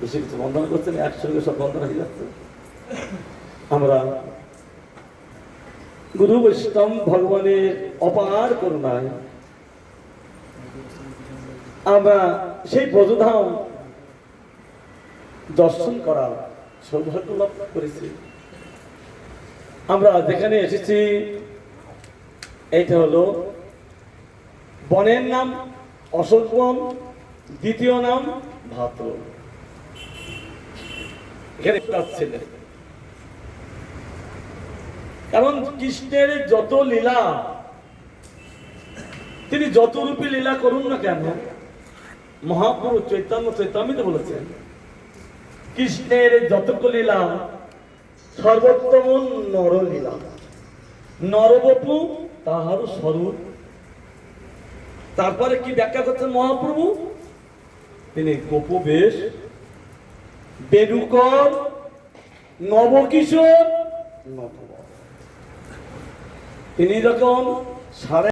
বেশি কিছু বন্ধন করছেন, একসঙ্গে সব বন্ধন হয়ে যাচ্ছে। আমরা গুরু বৈষ্ণব ভগবানের অপার করুণায় আমরা সেই ব্রজধাম দর্শন করার সৌভাগ্য লাভ করেছি। আমরা যেখানে এসেছি, এইটা হলো বনের নাম, অশোক বন, দ্বিতীয় নাম, ভাদ্র। প্লাস ছিলেন কারণ কৃষ্ণের যত লীলা, তিনি যত রূপে লীলা করুন না কেন, মহাপুরুষ চৈতন্য চৈতন্যিত বলেছেন, কৃষ্ণের যতক লীলা সর্বোত্তম নরলীলা নরবপু তাহার স্বরূপ। তারপরে কি ব্যাখ্যা করছেন মহাপ্রভু? তিনি গোপবেশ বেনুকর নবকিশোর তিনি যখন সাড়ে